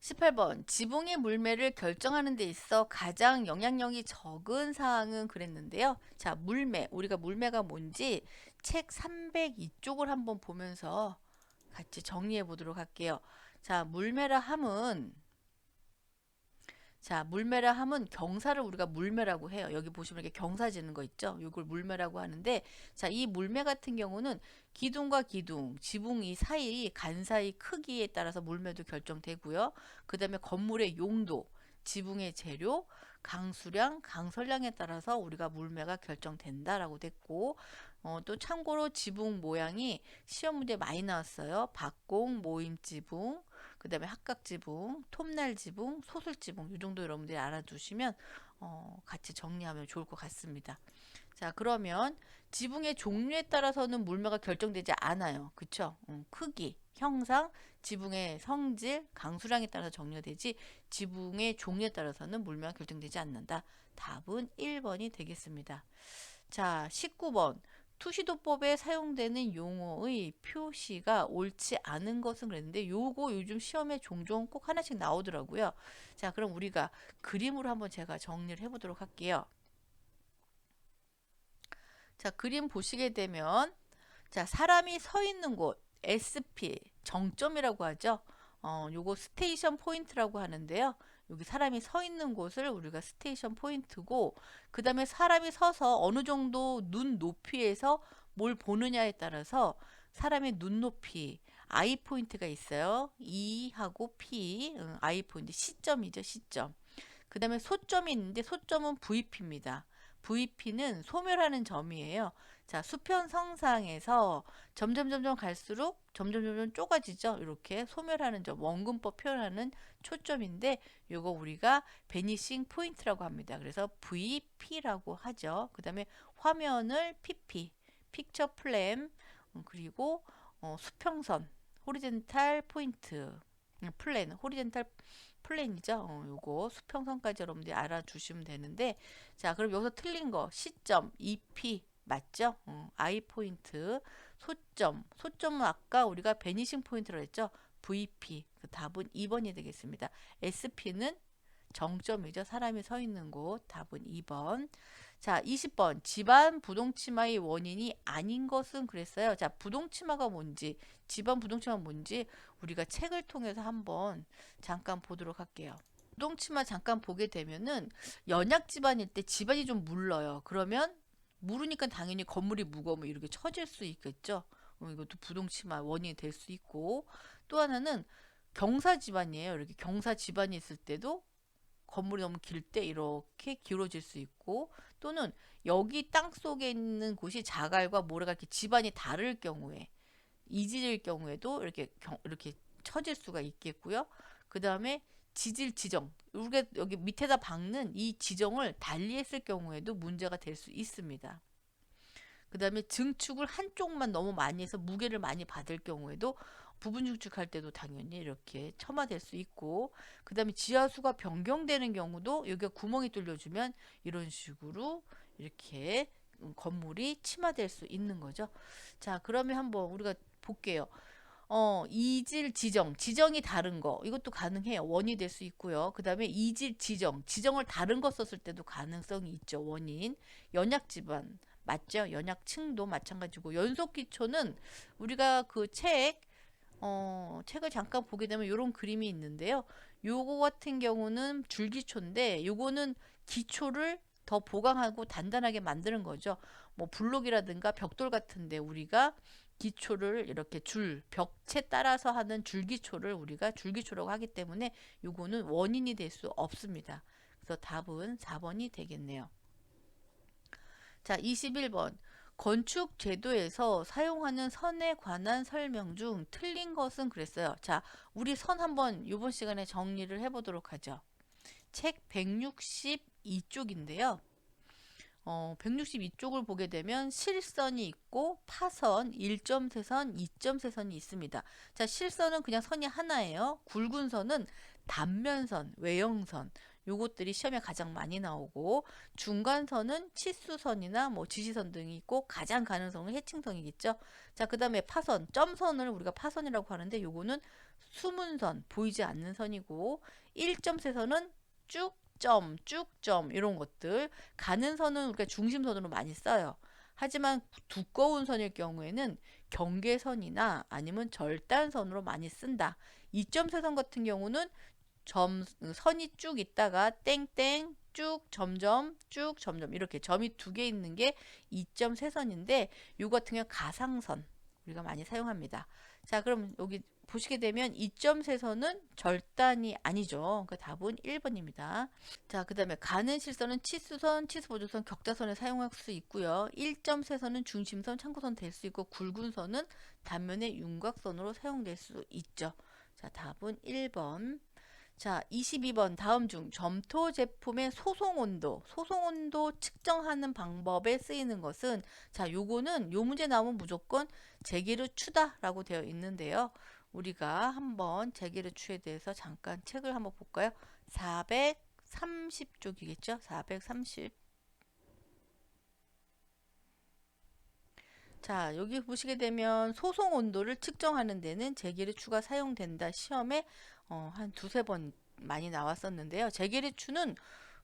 18번 지붕의 물매를 결정하는 데 있어 가장 영향력이 적은 사항은 그랬는데요. 자, 물매. 우리가 물매가 뭔지 책 302쪽을 한번 보면서 같이 정리해 보도록 할게요. 자, 물매라 함은 자, 물매라 함은 경사를 우리가 물매라고 해요. 여기 보시면 이렇게 경사 지는 거 있죠? 이걸 물매라고 하는데 자, 이 물매 같은 경우는 기둥과 기둥, 지붕 이 사이 간 사이 크기에 따라서 물매도 결정되고요. 그 다음에 건물의 용도, 지붕의 재료, 강수량, 강설량에 따라서 우리가 물매가 결정된다라고 됐고 어, 또 참고로 지붕 모양이 시험 문제 많이 나왔어요. 박공, 모임 지붕, 그 다음에 학각 지붕, 톱날 지붕, 소설 지붕 이 정도 여러분들이 알아두시면 어, 같이 정리하면 좋을 것 같습니다. 자, 그러면 지붕의 종류에 따라서는 물매가 결정되지 않아요. 그쵸? 음, 크기, 형상, 지붕의 성질, 강수량에 따라서 정리가 되지 지붕의 종류에 따라서는 물매가 결정되지 않는다. 답은 1번이 되겠습니다. 자, 19번. 투시도법에 사용되는 용어의 표시가 옳지 않은 것은 그랬는데 요거 요즘 시험에 종종 꼭 하나씩 나오더라고요. 자, 그럼 우리가 그림으로 한번 제가 정리를 해보도록 할게요. 자, 그림 보시게 되면 자, 사람이 서 있는 곳 SP 정점이라고 하죠. 어, 요거 스테이션 포인트라고 하는데요. 여기 사람이 서 있는 곳을 우리가 스테이션 포인트고 그 다음에 사람이 서서 어느 정도 눈 높이에서 뭘 보느냐에 따라서 사람의 눈 높이 I 포인트가 있어요. E하고 P, 응, I 포인트 시점이죠, 시점. 그 다음에 소점이 있는데 소점은 VP입니다. VP는 소멸하는 점이에요. 자, 수평성상에서 점점 점점 갈수록 점점 점점 쪼가지죠. 이렇게 소멸하는 점, 원근법 표현하는 초점인데 요거 우리가 베니싱 포인트라고 합니다. 그래서 VP라고 하죠. 그다음에 화면을 PP, 픽처 플램 그리고 어, 수평선, 호리젠탈 포인트, 음, 플랜, 호리젠탈 플랜이죠. 어, 요거 수평선까지 여러분들이 알아두시면 되는데 자, 그럼 여기서 틀린 거 시점 EP 맞죠? 어, I 포인트, 소점, 소점은 아까 우리가 베니싱 포인트로 했죠? VP. 그 답은 2번이 되겠습니다. SP는 정점이죠. 사람이 서 있는 곳. 답은 2번. 자, 20번. 집안 부동치마의 원인이 아닌 것은 그랬어요. 자, 부동치마가 뭔지, 집안 부동치마가 뭔지 우리가 책을 통해서 한번 잠깐 보도록 할게요. 부동치마 잠깐 보게 되면은 연약 집안일 때 집안이 좀 물러요. 그러면 물으니까 당연히 건물이 무거우면 이렇게 처질 수 있겠죠. 어, 이것도 부동치마 원인이 될 수 있고 또 하나는 경사 집안이에요. 이렇게 경사 집안이 있을 때도 건물이 너무 길 때 이렇게 기울어질 수 있고 또는 여기 땅 속에 있는 곳이 자갈과 모래가 이렇게 집안이 다를 경우에 이지질 경우에도 이렇게 경, 이렇게 처질 수가 있겠고요. 그 다음에 지질 지정 우리가 여기 밑에다 박는 이 지정을 달리했을 경우에도 문제가 될 수 있습니다. 그 다음에 증축을 한쪽만 너무 많이 해서 무게를 많이 받을 경우에도 부분 증축할 때도 당연히 이렇게 첨화될 수 있고 그 다음에 지하수가 변경되는 경우도 여기가 구멍이 뚫려주면 이런 식으로 이렇게 건물이 침하될 수 있는 거죠. 자 그러면 한번 우리가 볼게요. 어, 이질 지정, 지정이 다른 거, 이것도 가능해요. 원이 될 수 있고요. 그 다음에 이질 지정, 지정을 다른 거 썼을 때도 가능성이 있죠. 원인. 연약 집안, 맞죠? 연약층도 마찬가지고, 연속 기초는 우리가 그 책, 어, 책을 잠깐 보게 되면 이런 그림이 있는데요. 요거 같은 경우는 줄기초인데, 요거는 기초를 더 보강하고 단단하게 만드는 거죠. 뭐 블록이라든가 벽돌 같은데 우리가 기초를 이렇게 줄 벽체 따라서 하는 줄기초를 우리가 줄기초라고 하기 때문에 요거는 원인이 될 수 없습니다. 그래서 답은 4번이 되겠네요. 자, 21번. 건축 제도에서 사용하는 선에 관한 설명 중 틀린 것은 그랬어요. 자, 우리 선 한번 이번 시간에 정리를 해보도록 하죠. 책 162쪽인데요. 어, 162쪽을 보게 되면 실선이 있고 파선, 1점세선, 2점세선이 있습니다. 자, 실선은 그냥 선이 하나예요. 굵은 선은 단면선, 외형선. 요것들이 시험에 가장 많이 나오고 중간선은 치수선이나 뭐 지시선 등이 있고 가장 가능성은 해칭선이겠죠. 자, 그다음에 파선, 점선을 우리가 파선이라고 하는데 요거는 수문선, 보이지 않는 선이고 1점세선은 쭉 점, 쭉점 이런 것들 가는 선은 우리가 중심선으로 많이 써요. 하지만 두꺼운 선일 경우에는 경계선이나 아니면 절단선으로 많이 쓴다. 2점세선 같은 경우는 점 선이 쭉 있다가 땡땡 쭉 점점 쭉 점점 이렇게 점이 두 개 있는 게 2.3선인데 요 같은 경우 가상선 우리가 많이 사용합니다. 자, 그럼 여기 보시게 되면 2.3선은 절단이 아니죠. 그 답은 1번입니다. 자, 그 다음에 가는 실선은 치수선, 치수보조선, 격자선에 사용할 수 있고요. 1.3선은 중심선, 참고선 될 수 있고 굵은 선은 단면의 윤곽선으로 사용될 수 있죠. 자, 답은 1번. 자, 22번 다음 중 점토 제품의 소송 온도, 소송 온도 측정하는 방법에 쓰이는 것은 자, 요거는 요 문제 나오면 무조건 제기르 추다라고 되어 있는데요. 우리가 한번 제기르 추에 대해서 잠깐 책을 한번 볼까요? 430쪽이겠죠? 430. 자, 여기 보시게 되면 소송 온도를 측정하는 데는 제기르 추가 사용된다. 시험에 어, 한 두세 번 많이 나왔었는데요. 제기르 추는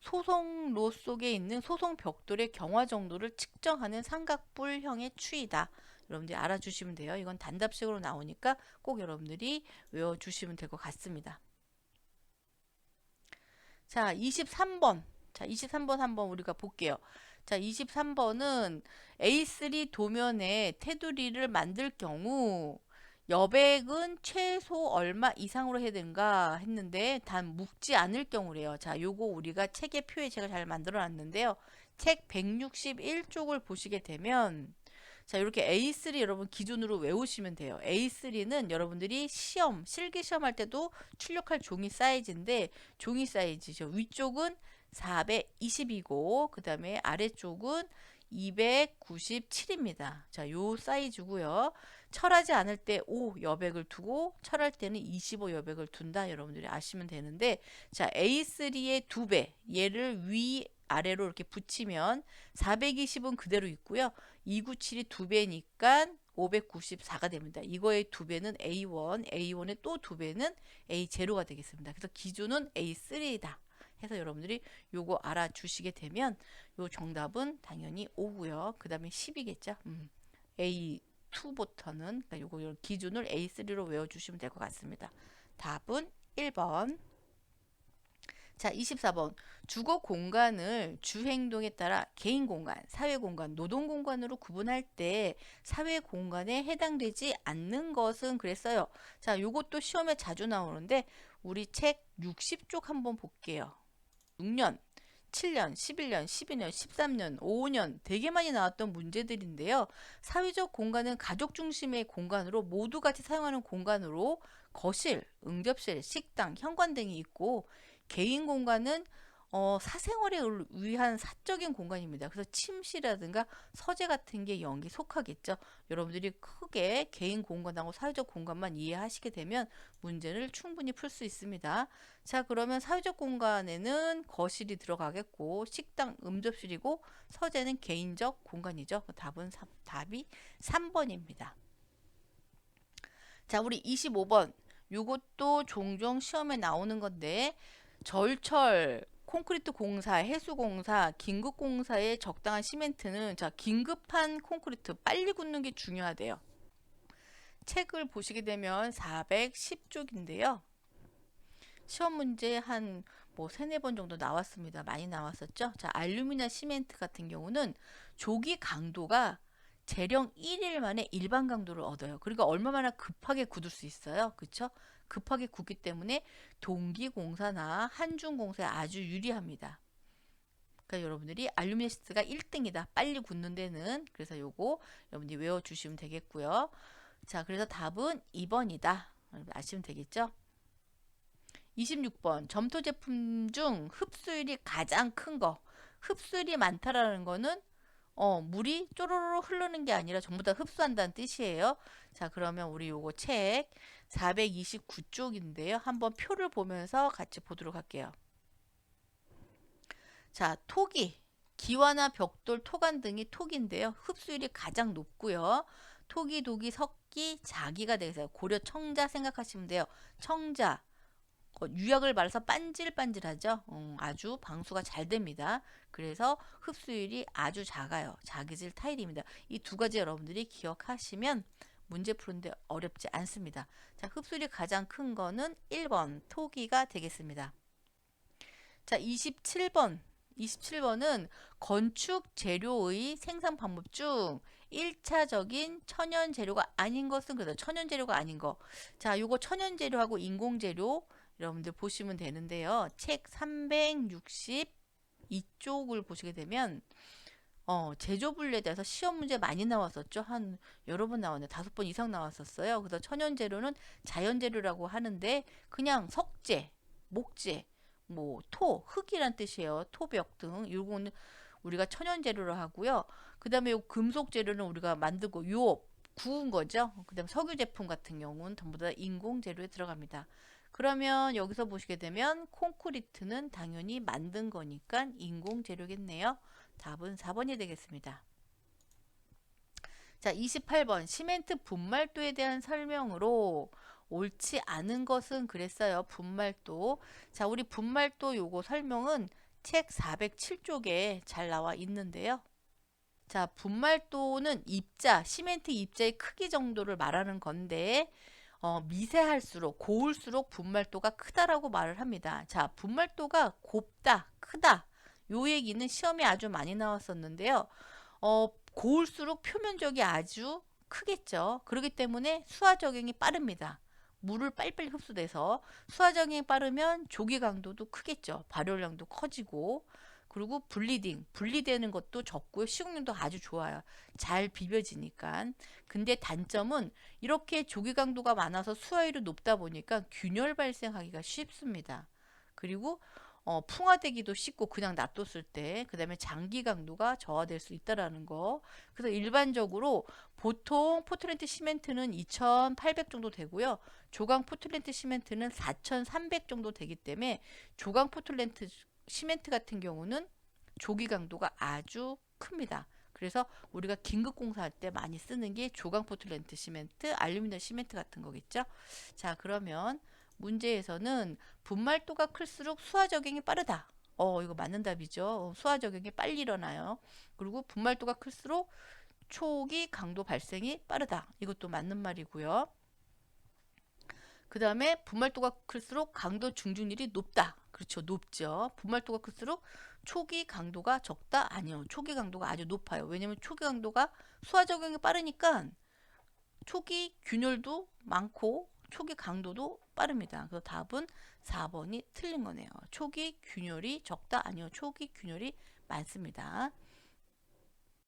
소송로 속에 있는 소송 벽돌의 경화 정도를 측정하는 삼각뿔형의 추이다. 여러분들이 알아주시면 돼요. 이건 단답식으로 나오니까 꼭 여러분들이 외워주시면 될 것 같습니다. 자, 23번. 자, 23번 한번 우리가 볼게요. 자, 23번은 A3 도면에 테두리를 만들 경우 여백은 최소 얼마 이상으로 해야 되는가 했는데 단 묶지 않을 경우래요. 자, 요거 우리가 책의 표에 제가 잘 만들어 놨는데요. 책 161쪽을 보시게 되면 자, 이렇게 A3 여러분 기준으로 외우시면 돼요. A3는 여러분들이 시험, 실기 시험 할 때도 출력할 종이 사이즈인데 종이 사이즈죠. 위쪽은 420이고 그다음에 아래쪽은 297입니다. 자, 요 사이즈고요. 철하지 않을 때 5 여백을 두고 철할 때는 25 여백을 둔다. 여러분들이 아시면 되는데 자, A3의 두 배. 얘를 위 아래로 이렇게 붙이면 420은 그대로 있고요. 297이 두 배니까 594가 됩니다. 이거의 두 배는 A1, A1의 또 두 배는 A0가 되겠습니다. 그래서 기준은 A3다. 해서 여러분들이 요거 알아주시게 되면 요 정답은 당연히 5고요. 그 다음에 10이겠죠. 음, A2부터는 그러니까 요거 기준을 A3로 외워주시면 될 것 같습니다. 답은 1번. 자, 24번. 주거 공간을 주행동에 따라 개인 공간, 사회 공간, 노동 공간으로 구분할 때 사회 공간에 해당되지 않는 것은 그랬어요. 자, 요것도 시험에 자주 나오는데 우리 책 60쪽 한번 볼게요. 6년, 7년, 11년, 12년, 13년, 5년 되게 많이 나왔던 문제들인데요. 사회적 공간은 가족 중심의 공간으로 모두 같이 사용하는 공간으로 거실, 응접실, 식당, 현관 등이 있고 개인 공간은 어, 사생활에 위한 사적인 공간입니다. 그래서 침실이라든가 서재 같은 게 연기 속하겠죠. 여러분들이 크게 개인 공간하고 사회적 공간만 이해하시게 되면 문제를 충분히 풀 수 있습니다. 자, 그러면 사회적 공간에는 거실이 들어가겠고 식당 음접실이고 서재는 개인적 공간이죠. 그 답은 3, 답이 3번입니다. 자, 우리 25번. 이것도 종종 시험에 나오는 건데 절철 콘크리트 공사, 해수 공사, 긴급 공사에 적당한 시멘트는 자, 긴급한 콘크리트 빨리 굳는 게 중요하대요. 책을 보시게 되면 410쪽인데요. 시험 문제 한 뭐 세네 번 정도 나왔습니다. 많이 나왔었죠. 자, 알루미늄 시멘트 같은 경우는 조기 강도가 재령 1일 만에 일반 강도를 얻어요. 그러니까 얼마나 급하게 굳을 수 있어요. 그렇죠? 급하게 굳기 때문에 동기공사나 한중공사에 아주 유리합니다. 그러니까 여러분들이 알루미늄 시트가 1등이다. 빨리 굳는 데는 그래서 요거 여러분들이 외워주시면 되겠고요. 자, 그래서 답은 2번이다. 아시면 되겠죠? 26번 점토 제품 중 흡수율이 가장 큰 거. 흡수율이 많다라는 거는 어, 물이 쪼로로 흐르는 게 아니라 전부 다 흡수한다는 뜻이에요. 자, 그러면 우리 요거 책 429쪽인데요. 한번 표를 보면서 같이 보도록 할게요. 자, 토기. 기와나 벽돌, 토간 등이 토기인데요. 흡수율이 가장 높고요. 토기, 독이, 석기, 자기가 되겠어요. 고려 청자 생각하시면 돼요. 청자. 어, 유약을 말아서 반질반질하죠. 음, 아주 방수가 잘 됩니다. 그래서 흡수율이 아주 작아요. 자기질 타일입니다. 이 두 가지 여러분들이 기억하시면 문제 푸는데 어렵지 않습니다. 자, 흡수율이 가장 큰 거는 1번 토기가 되겠습니다. 자, 27번. 27번은 건축 재료의 생산 방법 중 1차적인 천연 재료가 아닌 것은 그래서 천연 재료가 아닌 거. 자, 요거 천연 재료하고 인공 재료 여러분들 보시면 되는데요. 책 362쪽을 보시게 되면 어, 제조 분리에 대해서 시험 문제 많이 나왔었죠. 한 여러 번 나왔는데 다섯 번 이상 나왔었어요. 그래서 천연 재료는 자연 재료라고 하는데 그냥 석재, 목재, 뭐 토, 흙이란 뜻이에요. 토벽 등 요거는 우리가 천연 재료로 하고요. 그다음에 요 금속 재료는 우리가 만들고 유업, 구운 거죠. 그다음 석유 제품 같은 경우는 전부 다 인공 재료에 들어갑니다. 그러면 여기서 보시게 되면 콘크리트는 당연히 만든 거니까 인공 재료겠네요. 답은 4번이 되겠습니다. 자, 28번 시멘트 분말도에 대한 설명으로 옳지 않은 것은 그랬어요. 분말도. 자, 우리 분말도 요거 설명은 책 407쪽에 잘 나와 있는데요. 자, 분말도는 입자, 시멘트 입자의 크기 정도를 말하는 건데 어, 미세할수록 고울수록 분말도가 크다라고 말을 합니다. 자, 분말도가 곱다, 크다. 요 얘기는 시험에 아주 많이 나왔었는데요. 어, 고울수록 표면적이 아주 크겠죠. 그렇기 때문에 수화 적용이 빠릅니다. 물을 빨리빨리 흡수돼서 수화 적용이 빠르면 조기 강도도 크겠죠. 발열량도 커지고 그리고 분리딩, 분리되는 것도 적고요. 시공률도 아주 좋아요. 잘 비벼지니까. 근데 단점은 이렇게 조기 강도가 많아서 수화율이 높다 보니까 균열 발생하기가 쉽습니다. 그리고 어, 풍화되기도 쉽고 그냥 놔뒀을 때 그다음에 장기 강도가 저하될 수 있다라는 거. 그래서 일반적으로 보통 포트렌트 시멘트는 2,800 정도 되고요. 조강 포트렌트 시멘트는 4,300 정도 되기 때문에 조강 포트렌트 시멘트 같은 경우는 조기 강도가 아주 큽니다. 그래서 우리가 긴급 공사할 때 많이 쓰는 게 조강 포틀렌트 시멘트, 알루미늄 시멘트 같은 거겠죠. 자, 그러면 문제에서는 분말도가 클수록 수화 적용이 빠르다. 어, 이거 맞는 답이죠. 어, 수화 적용이 빨리 일어나요. 그리고 분말도가 클수록 초기 강도 발생이 빠르다. 이것도 맞는 말이고요. 그 다음에 분말도가 클수록 강도 중중률이 높다. 그렇죠. 높죠. 분말도가 클수록 초기 강도가 적다? 아니요. 초기 강도가 아주 높아요. 왜냐면 초기 강도가 수화 적용이 빠르니까 초기 균열도 많고 초기 강도도 빠릅니다. 그래서 답은 4번이 틀린 거네요. 초기 균열이 적다? 아니요. 초기 균열이 많습니다.